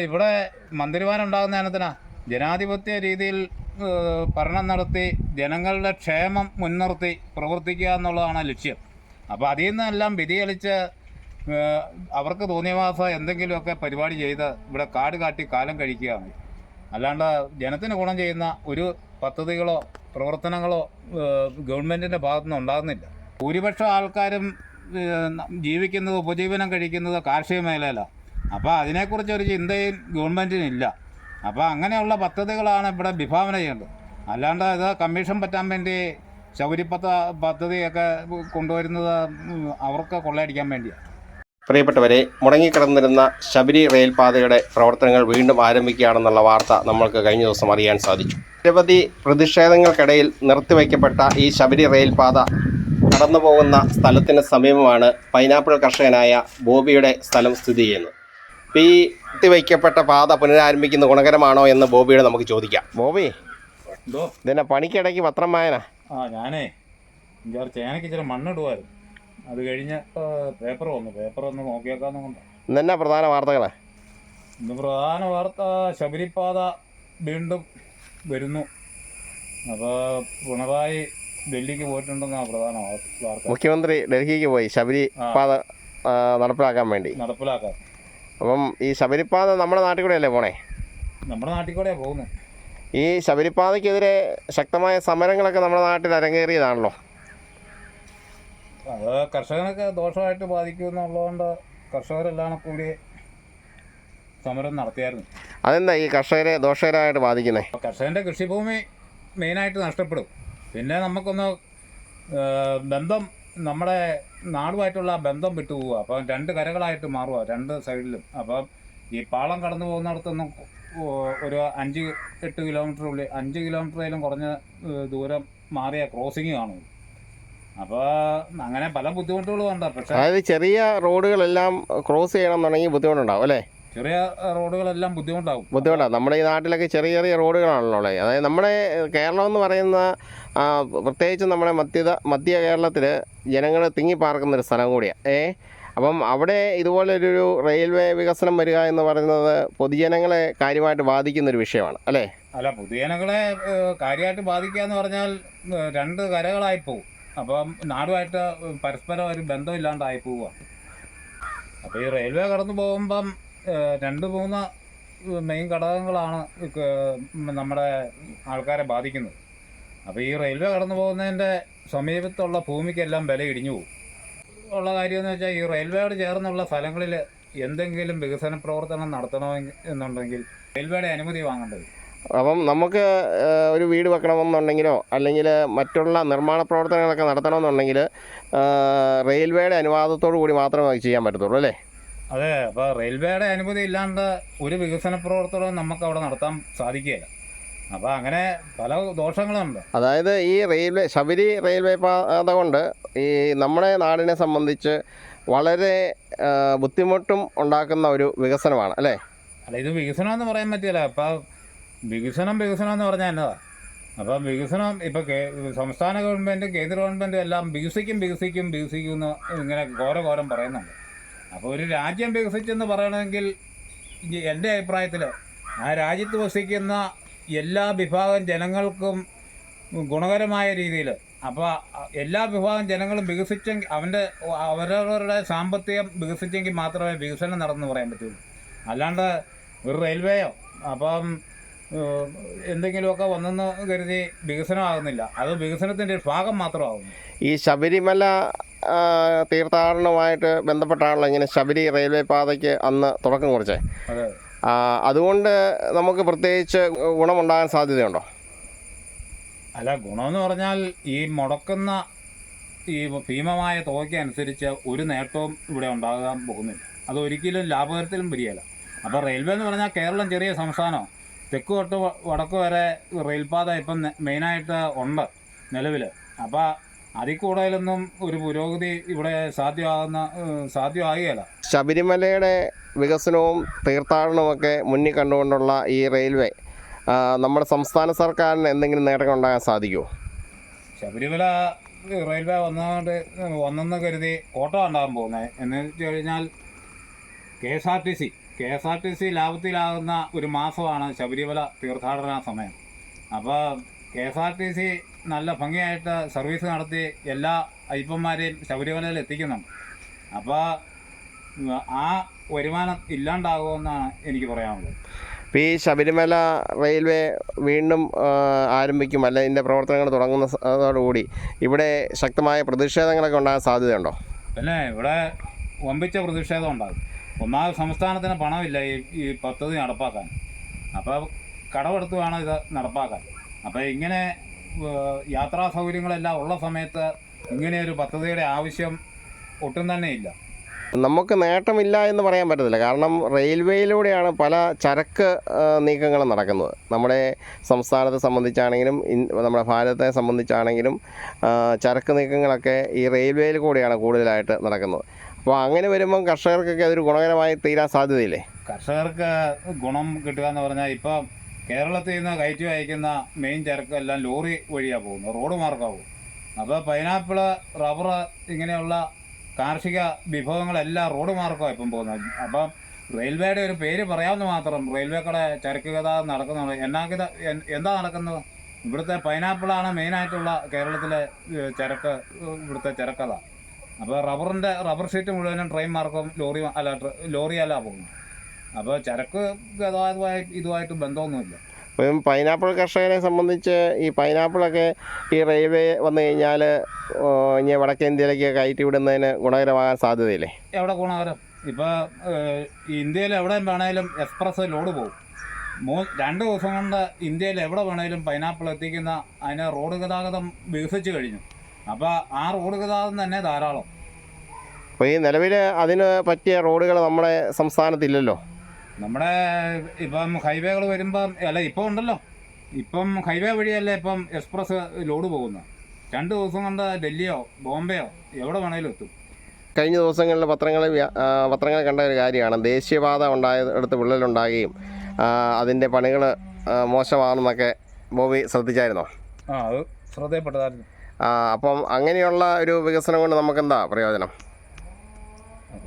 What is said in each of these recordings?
ഇവിടെ മന്ത്രിമാരുണ്ടാകുന്ന ഇനത്തിനാ. ജനാധിപത്യ രീതിയിൽ ഭരണം നടത്തി ജനങ്ങളുടെ ക്ഷേമം മുൻനിർത്തി പ്രവർത്തിക്കുക എന്നുള്ളതാണ് ലക്ഷ്യം. അപ്പോൾ അതിൽ നിന്നെല്ലാം വ്യതിചലിച്ച് അവർക്ക് തോന്നിയ മാസം എന്തെങ്കിലുമൊക്കെ പരിപാടി ചെയ്ത് ഇവിടെ കാട് കാട്ടി കാലം കഴിക്കുകയാണ് അല്ലാണ്ട് ജനത്തിന് ഗുണം ചെയ്യുന്ന ഒരു പദ്ധതികളോ പ്രവർത്തനങ്ങളോ ഗവൺമെന്റിന്റെ ഭാഗത്തുനിന്ന് ഉണ്ടാകുന്നില്ല. ഭൂരിപക്ഷം ആൾക്കാരും ജീവിക്കുന്നത് ഉപജീവനം കഴിക്കുന്നത് കാർഷിക മേഖലയിലാണ് അപ്പോൾ അതിനെക്കുറിച്ച് ഒരു ചിന്തയും ഗവൺമെന്റിനില്ല അപ്പോൾ അങ്ങനെയുള്ള പദ്ധതികളാണ് ഇവിടെ വിഭാവന ചെയ്യേണ്ടത്. അല്ലാണ്ട് ഇത് കമ്മീഷൻ പറ്റാൻ വേണ്ടി ശൗരിപ്പത്ത പദ്ധതിയൊക്കെ കൊണ്ടുവരുന്നത് അവർക്ക് കൊള്ളയടിക്കാൻ വേണ്ടിയാണ് പ്രിയപ്പെട്ടവരെ മുടങ്ങിക്കിടന്നിരുന്ന ശബരി റെയിൽപാതയുടെ പ്രവർത്തനങ്ങൾ വീണ്ടും ആരംഭിക്കുകയാണെന്നുള്ള വാർത്ത നമ്മൾക്ക് കഴിഞ്ഞ ദിവസം അറിയാൻ സാധിച്ചു. നിരവധി പ്രതിഷേധങ്ങൾക്കിടയിൽ നിർത്തിവയ്ക്കപ്പെട്ട ഈ ശബരി റെയിൽപാത കടന്നു പോകുന്ന സ്ഥലത്തിന് സമീപമാണ് പൈനാപ്പിൾ കർഷകനായ ബോബിയുടെ സ്ഥലം സ്ഥിതി ചെയ്യുന്നത്. ഈ നിർത്തിവയ്ക്കപ്പെട്ട പാത പുനരാരംഭിക്കുന്ന ഗുണകരമാണോ എന്ന് ബോബിയോട് നമുക്ക് ചോദിക്കാം. ബോബി ഇതിന്റെ പണിക്കിടയ്ക്ക് പത്രം വായന? ആ ഞാനേ ചേനക്ക് ചേനയ്ക്ക് ഇച്ചിരി മണ്ണിടുമായിരുന്നു അത് കഴിഞ്ഞ് പേപ്പർ വന്നു. പേപ്പർ ഒന്ന് നോക്കിയേക്കാന്ന് എന്നാ ഇന്നെന്നാ പ്രധാന വാർത്തകളെ? ഇന്ന് പ്രധാന വാർത്ത ശബരിപാത വീണ്ടും വരുന്നു. അപ്പോൾ പിണറായി ഡൽഹിക്ക് പോയിട്ടുണ്ടെന്നാണ് പ്രധാന വാർത്ത മുഖ്യമന്ത്രി ഡൽഹിക്ക് പോയി ശബരി ആ. പാത നടപ്പിലാക്കാൻ വേണ്ടി. നടപ്പിലാക്കാൻ. അപ്പം ഈ ശബരിപ്പാത നമ്മുടെ നാട്ടിൽ കൂടെ അല്ലേ പോണേ? നമ്മുടെ നാട്ടിൽ കൂടെയാണ് പോകുന്നത് ഈ ശബരിപ്പാതയ്ക്കെതിരെ ശക്തമായ സമരങ്ങളൊക്കെ നമ്മുടെ നാട്ടിൽ അരങ്ങേറിയതാണല്ലോ. അത് കർഷകനൊക്കെ ദോഷമായിട്ട് ബാധിക്കുമെന്നുള്ളതുകൊണ്ട് കർഷകരെല്ലാം കൂടി സമരം നടത്തിയായിരുന്നു. അതെന്താ ഈ കർഷകരെ ദോഷകരമായിട്ട് ബാധിക്കുന്നത് കർഷകന്റെ കർഷകന്റെ കൃഷിഭൂമി മെയിനായിട്ട് നഷ്ടപ്പെടും. പിന്നെ നമുക്കൊന്ന് ബന്ധം നമ്മുടെ നാടുമായിട്ടുള്ള ബന്ധം വിട്ടുപോവുക. അപ്പം രണ്ട് കരകളായിട്ട് മാറുക രണ്ട് സൈഡിലും. അപ്പം ഈ പാളം കടന്നു പോകുന്നിടത്തൊന്നും ഒരു അഞ്ച് എട്ട് കിലോമീറ്റർ ഉള്ളിൽ അഞ്ച് കിലോമീറ്ററിലും കുറഞ്ഞ ദൂരം മാറിയ ക്രോസിങ് കാണും. അപ്പോൾ അങ്ങനെ പല ബുദ്ധിമുട്ടുകളും ഉണ്ട്. പക്ഷേ അതായത് ചെറിയ റോഡുകളെല്ലാം ക്രോസ് ചെയ്യണം എന്നുണ്ടെങ്കിൽ ബുദ്ധിമുട്ടുണ്ടാവും അല്ലേ? ചെറിയ റോഡുകളെല്ലാം ബുദ്ധിമുട്ടാവും. ബുദ്ധിമുട്ടാണ് നമ്മുടെ ഈ നാട്ടിലൊക്കെ ചെറിയ ചെറിയ റോഡുകളാണല്ലോ ഉള്ളത് അതായത് നമ്മുടെ കേരളം എന്ന് പറയുന്ന പ്രത്യേകിച്ച് നമ്മുടെ മധ്യത മധ്യ കേരളത്തിൽ ജനങ്ങൾ തിങ്ങി പാർക്കുന്ന ഒരു സ്ഥലം കൂടിയാണ് ഏ? അപ്പം അവിടെ ഇതുപോലൊരു റെയിൽവേ വികസനം വരിക എന്ന് പറയുന്നത് പൊതുജനങ്ങളെ കാര്യമായിട്ട് ബാധിക്കുന്ന ഒരു വിഷയമാണ്. അല്ലേ? അല്ല പൊതുജനങ്ങളെ കാര്യമായിട്ട് ബാധിക്കുക എന്ന് പറഞ്ഞാൽ രണ്ട് കരകളായി പോകും അപ്പം നാടുമായിട്ട് പരസ്പരം ഒരു ബന്ധമില്ലാണ്ടായി പോവുക അപ്പോൾ ഈ റെയിൽവേ കടന്നു പോകുമ്പം രണ്ട് മൂന്ന് മെയിൻ ഘടകങ്ങളാണ് നമ്മുടെ ആൾക്കാരെ ബാധിക്കുന്നത്. അപ്പോൾ ഈ റെയിൽവേ കടന്നു പോകുന്നതിന്റെ സമീപത്തുള്ള ഭൂമിക്കെല്ലാം വില ഇടിഞ്ഞു പോകും. ഉള്ള കാര്യമെന്ന് വെച്ചാൽ ഈ റെയിൽവേയോട് ചേർന്നുള്ള സ്ഥലങ്ങളിൽ എന്തെങ്കിലും വികസന പ്രവർത്തനം നടത്തണമെങ്കിൽ എന്നുണ്ടെങ്കിൽ റെയിൽവേയുടെ അനുമതി വാങ്ങേണ്ടത് അപ്പം നമുക്ക് ഒരു വീട് വെക്കണമെന്നുണ്ടെങ്കിലോ അല്ലെങ്കിൽ മറ്റുള്ള നിർമ്മാണ പ്രവർത്തനങ്ങളൊക്കെ നടത്തണമെന്നുണ്ടെങ്കിൽ റെയിൽവേയുടെ അനുവാദത്തോടു കൂടി മാത്രമേ ചെയ്യാൻ പറ്റത്തുള്ളൂ അല്ലേ? അതെ അപ്പോൾ റെയിൽവേയുടെ അനുമതി ഇല്ലാണ്ട് ഒരു വികസന പ്രവർത്തനവും നമുക്ക് അവിടെ നടത്താൻ സാധിക്കുകയില്ല. അപ്പോൾ അങ്ങനെ പല ദോഷങ്ങളുണ്ട്. അതായത് ഈ റെയിൽവേ ശബരി റെയിൽവേ പാത കൊണ്ട് ഈ നമ്മുടെ നാടിനെ സംബന്ധിച്ച് വളരെ ബുദ്ധിമുട്ടും ഉണ്ടാക്കുന്ന ഒരു വികസനമാണ് അല്ലേ? അല്ല ഇത് വികസനം എന്ന് പറയാൻ പറ്റില്ല. അപ്പോൾ വികസനം വികസനം എന്ന് പറഞ്ഞാൽ എന്നതാ? അപ്പം വികസനം ഇപ്പോൾ സംസ്ഥാന ഗവൺമെന്റും കേന്ദ്ര ഗവൺമെന്റും എല്ലാം വികസിക്കും വികസിക്കും വികസിക്കും എന്ന് ഇങ്ങനെ ഘോര ഘോരം പറയുന്നുണ്ട്. അപ്പോൾ ഒരു രാജ്യം വികസിച്ചെന്ന് പറയണമെങ്കിൽ എന്റെ അഭിപ്രായത്തിൽ ആ രാജ്യത്ത് വസിക്കുന്ന എല്ലാ വിഭാഗം ജനങ്ങൾക്കും ഗുണകരമായ രീതിയിൽ അപ്പോൾ എല്ലാ വിഭാഗം ജനങ്ങളും വികസിച്ചെങ്കിൽ അവന്റെ അവരവരുടെ സാമ്പത്തികം വികസിച്ചെങ്കിൽ മാത്രമേ വികസനം നടന്നു പറയാൻ പറ്റുള്ളൂ. അല്ലാണ്ട് ഒരു റെയിൽവേയോ അപ്പം എന്തെങ്കിലുമൊക്കെ വന്നെന്ന് കരുതി വികസനമാകുന്നില്ല. അത് വികസനത്തിന്റെ ഒരു ഭാഗം മാത്രമാകുന്നു. ഈ ശബരിമല തീർത്ഥാടനവുമായിട്ട് ബന്ധപ്പെട്ടാണല്ലോ ഇങ്ങനെ ശബരി റെയിൽവേ പാതയ്ക്ക് അന്ന് തുടക്കം കുറിച്ചത് അതുകൊണ്ട് നമുക്ക് പ്രത്യേകിച്ച് ഗുണമുണ്ടാകാൻ സാധ്യതയുണ്ടോ? അല്ല ഗുണമെന്ന് പറഞ്ഞാൽ ഈ മുടക്കുന്ന ഈ ഭീമമായ തുകയ്ക്ക് അനുസരിച്ച് ഒരു നേട്ടവും ഇവിടെ ഉണ്ടാകാൻ പോകുന്നില്ല. അത് ഒരിക്കലും ലാഭകരത്തിലും വരികയില്ല അപ്പോൾ റെയിൽവേ എന്ന് പറഞ്ഞാൽ കേരളം ചെറിയ സംസ്ഥാനമാണ്. തെക്ക് തൊട്ട് വടക്ക് വരെ റെയിൽപാത ഇപ്പം മെയിനായിട്ട് ഉണ്ട് നിലവിൽ അപ്പോൾ അതിൽ കൂടുതലൊന്നും ഒരു പുരോഗതി ഇവിടെ സാധ്യമാകുന്ന സാധ്യമാകുകയല്ല. ശബരിമലയുടെ വികസനവും തീർത്ഥാടനവും ഒക്കെ മുന്നിൽ കണ്ടുകൊണ്ടുള്ള ഈ റെയിൽവേ നമ്മുടെ സംസ്ഥാന സർക്കാരിന് എന്തെങ്കിലും നേട്ടങ്ങൾ ഉണ്ടാകാൻ സാധിക്കുമോ? ശബരിമല റെയിൽവേ വന്നതുകൊണ്ട് വന്നെന്ന് കരുതി ഓട്ടോ ഉണ്ടാകാൻ പോകുന്നത് എന്ന് വെച്ച് കഴിഞ്ഞാൽ K S R T C K S R T C ലാഭത്തിലാകുന്ന ഒരു മാസമാണ് ശബരിമല തീർത്ഥാടന സമയം. അപ്പോൾ K S R T C നല്ല ഭംഗിയായിട്ട് സർവീസ് നടത്തി എല്ലാ അയ്യപ്പന്മാരെയും ശബരിമലയിൽ എത്തിക്കുന്നുണ്ട്. അപ്പോൾ ആ വരുമാനം ഇല്ലാണ്ടാകുമെന്നാണ് എനിക്ക് പറയാനുള്ളത്. ഇപ്പോൾ ഈ ശബരിമല റെയിൽവേ വീണ്ടും ആരംഭിക്കും അല്ല ഇതിന്റെ പ്രവർത്തനങ്ങൾ തുടങ്ങുന്നതോടുകൂടി ഇവിടെ ശക്തമായ പ്രതിഷേധങ്ങളൊക്കെ ഉണ്ടാകാൻ സാധ്യതയുണ്ടോ? പിന്നെ ഇവിടെ വമ്പിച്ച പ്രതിഷേധം ഉണ്ടാകും. ഒന്നാമത് സംസ്ഥാനത്തിന് പണമില്ല ഈ ഈ പദ്ധതി നടപ്പാക്കാൻ. അപ്പോൾ കടമെടുത്ത് വേണം ഇത് നടപ്പാക്കാൻ. അപ്പോൾ ഇങ്ങനെ യാത്രാ സൗകര്യങ്ങളെല്ലാം ഉള്ള സമയത്ത് ഇങ്ങനെയൊരു പദ്ധതിയുടെ ആവശ്യം ഒട്ടും തന്നെ ഇല്ല. നമുക്ക് നേട്ടമില്ല എന്ന് പറയാൻ പറ്റത്തില്ല. കാരണം റെയിൽവേയിലൂടെയാണ് പല ചരക്ക് നീക്കങ്ങളും നടക്കുന്നത്. നമ്മുടെ സംസ്ഥാനത്തെ സംബന്ധിച്ചാണെങ്കിലും നമ്മുടെ ഭാരതത്തെ സംബന്ധിച്ചാണെങ്കിലും ചരക്ക് നീക്കങ്ങളൊക്കെ ഈ റെയിൽവേയിൽ കൂടെയാണ് കൂടുതലായിട്ട് നടക്കുന്നത്. അപ്പോൾ അങ്ങനെ വരുമ്പം കർഷകർക്കൊക്കെ അതൊരു ഗുണകരമായി തീരാൻ സാധ്യതയില്ലേ? കർഷകർക്ക് ഗുണം കിട്ടുക എന്ന് പറഞ്ഞാൽ ഇപ്പം കേരളത്തിൽ നിന്ന് കയറ്റി അയക്കുന്ന മെയിൻ ചരക്ക് എല്ലാം ലോറി വഴിയാണ് പോകുന്നത് റോഡ് മാർഗമാവും അപ്പോൾ പൈനാപ്പിൾ റബ്ബർ ഇങ്ങനെയുള്ള കാർഷിക വിഭവങ്ങളെല്ലാം റോഡ് മാർഗമാണ് ഇപ്പം പോകുന്നത്. അപ്പം റെയിൽവേയുടെ ഒരു പേര് പറയാമെന്ന് മാത്രം റെയിൽവേ കട ചരക്ക് ഗതാഗതം നടക്കുന്നുണ്ട് എന്നാ എന്താ നടക്കുന്നത്? ഇവിടുത്തെ പൈനാപ്പിളാണ് മെയിനായിട്ടുള്ള കേരളത്തിലെ ചരക്ക് ഇവിടുത്തെ ചരക്കഥ. അപ്പോൾ റബ്ബറിന്റെ റബ്ബർ ഷീറ്റ് മുഴുവനും ട്രെയിൻ മാർഗം ലോറി അല്ല ലോറിയല്ല പോകുന്നത്. അപ്പോൾ ചരക്ക് ഗതാഗതമായി ഇതുമായിട്ട് ബന്ധമൊന്നുമില്ല. ഇപ്പം പൈനാപ്പിൾ കർഷകരെ സംബന്ധിച്ച് ഈ പൈനാപ്പിളൊക്കെ ഈ റെയിൽവേ വന്നു കഴിഞ്ഞാൽ ഇനി വടക്കേ ഇന്ത്യയിലേക്ക് കയറ്റി വിടുന്നതിന് ഗുണകരമാകാൻ സാധ്യതയില്ലേ? എവിടെ ഗുണകരം? ഇപ്പോൾ ഇന്ത്യയിൽ എവിടെ വേണേലും എക്സ്പ്രസ് ലോഡ് പോകും. മൂ രണ്ട് ദിവസം കൊണ്ട് ഇന്ത്യയിൽ എവിടെ വേണേലും പൈനാപ്പിൾ എത്തിക്കുന്ന അതിന് റോഡ് ഗതാഗതം വികസിച്ച് കഴിഞ്ഞു. അപ്പോൾ ആ റോഡ് ഗതാഗതം തന്നെ ധാരാളം. അപ്പോൾ ഈ നിലവിൽ അതിന് പറ്റിയ റോഡുകൾ നമ്മുടെ സംസ്ഥാനത്തില്ലല്ലോ? നമ്മുടെ ഇപ്പം ഹൈവേകൾ വരുമ്പം അല്ല ഇപ്പം ഉണ്ടല്ലോ. ഇപ്പം ഹൈവേ വഴിയല്ലേ ഇപ്പം എക്സ്പ്രസ് ലോഡ് പോകുന്നത് രണ്ട് ദിവസം കൊണ്ട് ഡൽഹിയോ ബോംബെയോ എവിടെ വേണേലും എത്തും. കഴിഞ്ഞ ദിവസങ്ങളിൽ പത്രങ്ങളിൽ പത്രങ്ങളിൽ കണ്ട ഒരു കാര്യമാണ്. ദേശീയപാത ഉണ്ടായടുത്ത് വിള്ളലുണ്ടാകുകയും അതിന്റെ പണികൾ മോശമാണെന്നൊക്കെ ബോബി ശ്രദ്ധിച്ചായിരുന്നോ? ആ അത് ശ്രദ്ധയപ്പെട്ടതായിരുന്നു അപ്പം അങ്ങനെയുള്ള ഒരു വികസനം കൊണ്ട് നമുക്ക് എന്താ പ്രയോജനം?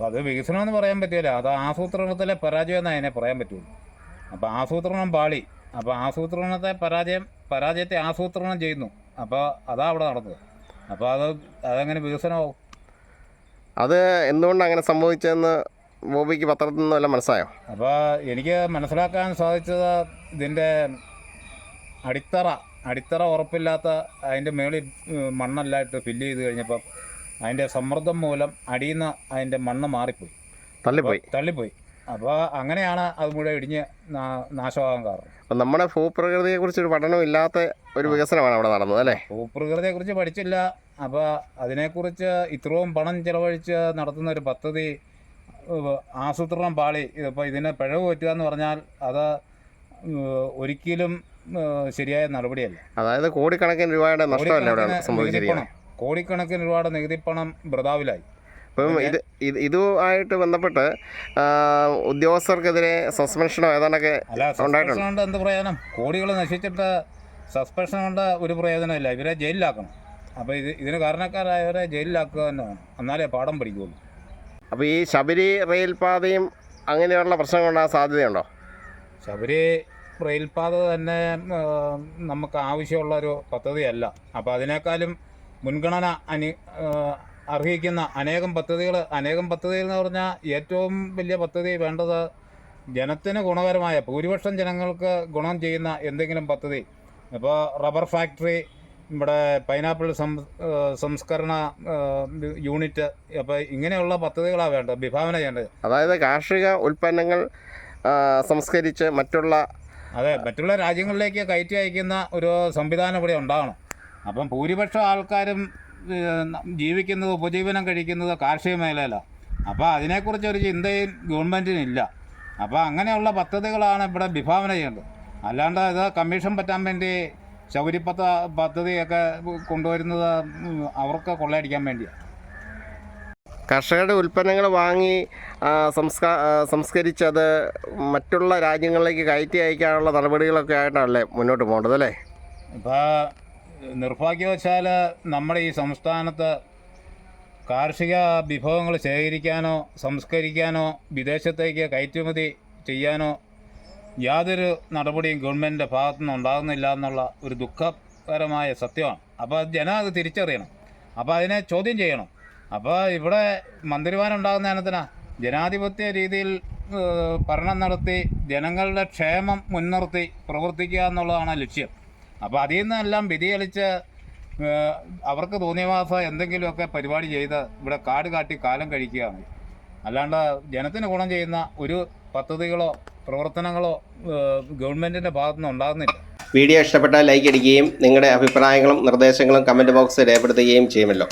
അത് വികസനം എന്ന് പറയാൻ പറ്റില്ല. അത് ആസൂത്രണത്തിലെ പരാജയം എന്നേ അതിനെ പറയാൻ പറ്റുള്ളൂ. അപ്പോൾ ആസൂത്രണം പാളി. അപ്പോൾ ആസൂത്രണത്തെ പരാജയം പരാജയത്തെ ആസൂത്രണം ചെയ്യുന്നു. അപ്പോൾ അതാ അവിടെ നടന്നത്. അപ്പോൾ അത് അതെങ്ങനെ വികസനമാവും. അത് എന്തുകൊണ്ടാണ് അങ്ങനെ സംഭവിച്ചതെന്ന് ബോബിക്ക് പത്രത്തിൽ നിന്ന് വല്ല മനസ്സായോ? അപ്പോൾ എനിക്ക് മനസ്സിലാക്കാൻ സാധിച്ചത് ഇതിന്റെ അടിത്തറ അടിത്തറ ഉറപ്പില്ലാത്ത അതിന്റെ മേളിൽ മണ്ണല്ലായിട്ട് മണ്ണെല്ലായിട്ട് ഫില്ല് ചെയ്ത് കഴിഞ്ഞപ്പം അതിന്റെ സമ്മർദ്ദം മൂലം അടിയിൽ നിന്ന് അതിന്റെ മണ്ണ് മാറിപ്പോയി. തള്ളിപ്പോയി. തള്ളിപ്പോയി. അപ്പോൾ അങ്ങനെയാണ് അത് മുഴുവൻ ഇടിഞ്ഞ് നാശമാകാൻ കാരണം. അപ്പം നമ്മുടെ ഭൂപ്രകൃതിയെക്കുറിച്ച് ഒരു പഠനം ഇല്ലാത്ത ഒരു വികസനമാണ് അവിടെ നടന്നത് അല്ലേ? ഭൂപ്രകൃതിയെക്കുറിച്ച് പഠിച്ചില്ല. അപ്പോൾ അതിനെക്കുറിച്ച് ഇത്രയും പണം ചിലവഴിച്ച് നടത്തുന്ന ഒരു പദ്ധതി ആസൂത്രണം പാളി ഇതിപ്പോൾ ഇതിനെ പിഴവ് പറ്റുക എന്ന് പറഞ്ഞാൽ അത് ഒരിക്കലും ശരിയായ നടപടിയല്ല. അതായത് കോടിക്കണക്കിന് രൂപയുടെ നഷ്ടമല്ല അവിടെ സംഭവിച്ചിരിക്കുന്നത്? നികുതിപ്പണം ഒരുപാട് നികുതി പണം വൃതാവിലായി അപ്പം ഇത് ഇത് ഇതുമായിട്ട് ബന്ധപ്പെട്ട് ഉദ്യോഗസ്ഥർക്കെതിരെ സസ്പെൻഷനോ ഏതാണ്ടൊക്കെ കൊണ്ട് എന്ത് പ്രയോജനം? കോടികൾ നശിച്ചിട്ട് സസ്പെൻഷൻ കൊണ്ട് ഒരു പ്രയോജനമില്ല ഇവരെ ജയിലിലാക്കണം. അപ്പോൾ ഇത് ഇതിന് കാരണക്കാരായവരെ ജയിലിലാക്കുക തന്നെ വേണം. എന്നാലേ പാഠം പഠിക്കുകയുള്ളൂ. അപ്പോൾ ഈ ശബരി റെയിൽപാതയും അങ്ങനെയുള്ള പ്രശ്നങ്ങളുണ്ടാകാൻ സാധ്യതയുണ്ടോ? ശബരി റെയിൽപാത തന്നെ നമുക്ക് ആവശ്യമുള്ള ഒരു പദ്ധതിയല്ല. അപ്പോൾ അതിനേക്കാളും മുൻഗണന അനി അർഹിക്കുന്ന അനേകം പദ്ധതികൾ അനേകം പദ്ധതികൾ എന്ന് പറഞ്ഞാൽ ഏറ്റവും വലിയ പദ്ധതി വേണ്ടത് ജനത്തിന് ഗുണകരമായ ഭൂരിപക്ഷം ജനങ്ങൾക്ക് ഗുണം ചെയ്യുന്ന എന്തെങ്കിലും പദ്ധതി. ഇപ്പോൾ റബ്ബർ ഫാക്ടറി ഇവിടെ പൈനാപ്പിൾ സംസ്കരണ യൂണിറ്റ് അപ്പോൾ ഇങ്ങനെയുള്ള പദ്ധതികളാണ് വേണ്ടത് വിഭാവന ചെയ്യേണ്ടത്. അതായത് കാർഷിക ഉൽപ്പന്നങ്ങൾ സംസ്കരിച്ച് മറ്റുള്ള അതെ മറ്റുള്ള രാജ്യങ്ങളിലേക്ക് കയറ്റി അയക്കുന്ന ഒരു സംവിധാനം ഇവിടെ ഉണ്ടാകണം അപ്പം ഭൂരിപക്ഷം ആൾക്കാരും ജീവിക്കുന്നത് ഉപജീവനം കഴിക്കുന്നത് കാർഷിക മേഖലയിലാണ് അപ്പോൾ അതിനെക്കുറിച്ച് ഒരു ചിന്തയും ഗവൺമെന്റിനില്ല അപ്പോൾ അങ്ങനെയുള്ള പദ്ധതികളാണ് ഇവിടെ വിഭാവന ചെയ്യേണ്ടത്. അല്ലാണ്ട് ഇത് കമ്മീഷൻ പറ്റാൻ വേണ്ടി ശൗരിപ്പത്ത പദ്ധതിയൊക്കെ കൊണ്ടുവരുന്നത് അവർക്ക് കൊള്ളയടിക്കാൻ വേണ്ടിയാണ് കർഷകരുടെ ഉൽപ്പന്നങ്ങൾ വാങ്ങി സംസ്കാ സംസ്കരിച്ചത് മറ്റുള്ള രാജ്യങ്ങളിലേക്ക് കയറ്റി അയക്കാനുള്ള നടപടികളൊക്കെ ആയിട്ടാണല്ലേ മുന്നോട്ട് പോകേണ്ടത് അല്ലേ? ഇപ്പോൾ നിർഭാഗ്യവശാൽ നമ്മുടെ ഈ സംസ്ഥാനത്ത് കാർഷിക വിഭവങ്ങൾ ശേഖരിക്കാനോ സംസ്കരിക്കാനോ വിദേശത്തേക്ക് കയറ്റുമതി ചെയ്യാനോ യാതൊരു നടപടിയും ഗവൺമെന്റിന്റെ ഭാഗത്തു നിന്ന് ഉണ്ടാകുന്നില്ല എന്നുള്ള ഒരു ദുഃഖകരമായ സത്യമാണ്. അപ്പോൾ ജനം അത് തിരിച്ചറിയണം. അപ്പോൾ അതിനെ ചോദ്യം ചെയ്യണം. അപ്പോൾ ഇവിടെ മന്ത്രിമാരുണ്ടാകുന്ന ഇനത്തിനാ ജനാധിപത്യ രീതിയിൽ ഭരണം നടത്തി ജനങ്ങളുടെ ക്ഷേമം മുൻനിർത്തി പ്രവർത്തിക്കുക എന്നുള്ളതാണ് ലക്ഷ്യം. അപ്പോൾ അതിൽ നിന്നെല്ലാം വ്യതിചലിച്ച് അവർക്ക് തോന്നിയ മാസം എന്തെങ്കിലുമൊക്കെ പരിപാടി ചെയ്ത് ഇവിടെ കാട് കാട്ടി കാലം കഴിക്കുകയാണ് അല്ലാണ്ട് ജനത്തിന് ഗുണം ചെയ്യുന്ന ഒരു പദ്ധതികളോ പ്രവർത്തനങ്ങളോ ഗവൺമെന്റിന്റെ ഭാഗത്തുനിന്ന് ഉണ്ടാകുന്നില്ല. വീഡിയോ ഇഷ്ടപ്പെട്ടാൽ ലൈക്ക് അടിക്കുകയും നിങ്ങളുടെ അഭിപ്രായങ്ങളും നിർദ്ദേശങ്ങളും കമന്റ് ബോക്സിൽ രേഖപ്പെടുത്തുകയും ചെയ്യുമല്ലോ.